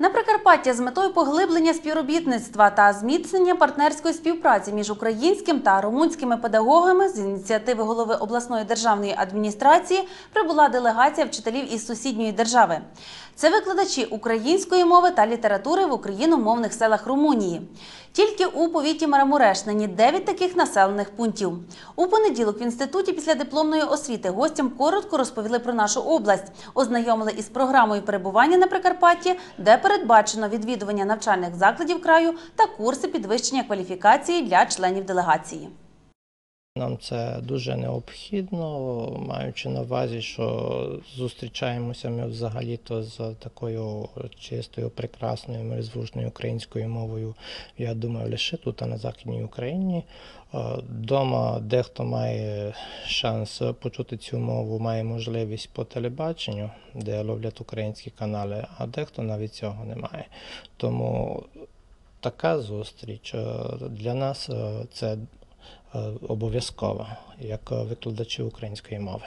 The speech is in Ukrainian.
На Прикарпаття з метою поглиблення співробітництва та зміцнення партнерської співпраці між українським та румунськими педагогами з ініціативи голови обласної державної адміністрації прибула делегація вчителів із сусідньої держави. Це викладачі української мови та літератури в україномовних селах Румунії. Тільки у повіті Марамуреш нині 9 таких населених пунктів. У понеділок в інституті після дипломної освіти гостям коротко розповіли про нашу область, ознайомили із програмою перебування на Прикарпатті, де передбачено відвідування навчальних закладів краю та курси підвищення кваліфікації для членів делегації. Нам це дуже необхідно, маючи на увазі, що зустрічаємося ми взагалі-то з такою чистою, прекрасною, мирзвучною українською мовою, я думаю, лише тут, а на Західній Україні. Е, Дома дехто має шанс почути цю мову, має можливість по телебаченню, де ловлять українські канали, а дехто навіть цього не має. Тому така зустріч е, для нас е, це обов'язкова як викладачі української мови.